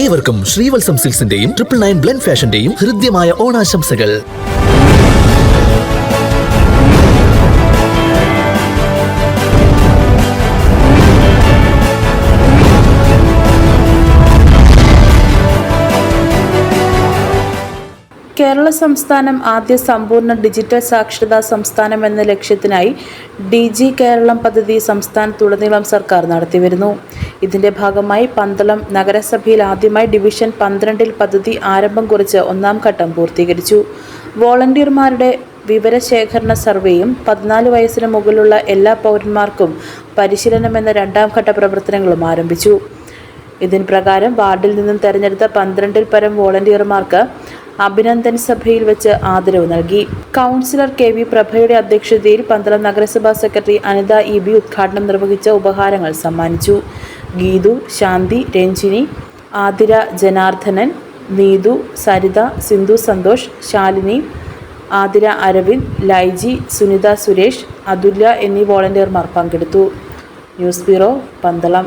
ഏവർക്കും ശ്രീവത്സം സിൽസിന്റെയും triple nine blend ഫാഷന്റെയും ഹൃദ്യമായ ഓണാശംസകൾ. കേരള സംസ്ഥാനം ആദ്യ സമ്പൂർണ ഡിജിറ്റൽ സാക്ഷരതാ സംസ്ഥാനം എന്ന ലക്ഷ്യത്തിനായി ഡി ജി കേരളം പദ്ധതി സംസ്ഥാനത്തുടനീളം സർക്കാർ നടത്തിവരുന്നു. ഇതിന്റെ ഭാഗമായി പന്തളം നഗരസഭയിൽ ആദ്യമായി ഡിവിഷൻ പന്ത്രണ്ടിൽ പദ്ധതി ആരംഭം കുറിച്ച് ഒന്നാം ഘട്ടം പൂർത്തീകരിച്ചു. വോളണ്ടിയർമാരുടെ വിവരശേഖരണ സർവേയും പതിനാല് വയസ്സിന് മുകളിലുള്ള എല്ലാ പൗരന്മാർക്കും പരിശീലനം എന്ന രണ്ടാം ഘട്ട പ്രവർത്തനങ്ങളും ആരംഭിച്ചു. ഇതിന് പ്രകാരം വാർഡിൽ നിന്നും തെരഞ്ഞെടുത്ത പന്ത്രണ്ടിൽ പരം വോളണ്ടിയർമാർക്ക് അഭിനന്ദൻ സഭയിൽ വെച്ച് ആദരവ് നൽകി. കൗൺസിലർ കെ വി പ്രഭയുടെ അധ്യക്ഷതയിൽ പന്തളം നഗരസഭാ സെക്രട്ടറി അനിത ഇ ബി ഉദ്ഘാടനം നിർവഹിച്ച ഉപഹാരങ്ങൾ സമ്മാനിച്ചു. ഗീതു ശാന്തി രഞ്ജിനി ആതിര ജനാർദ്ദനൻ നീതു സരിത സിന്ധു സന്തോഷ് ശാലിനി ആതിര അരവിന്ദ് ലൈജി സുനിത സുരേഷ് അതുല്യ എന്നീ വോളണ്ടിയർമാർ പങ്കെടുത്തു. News bureau Pandalam.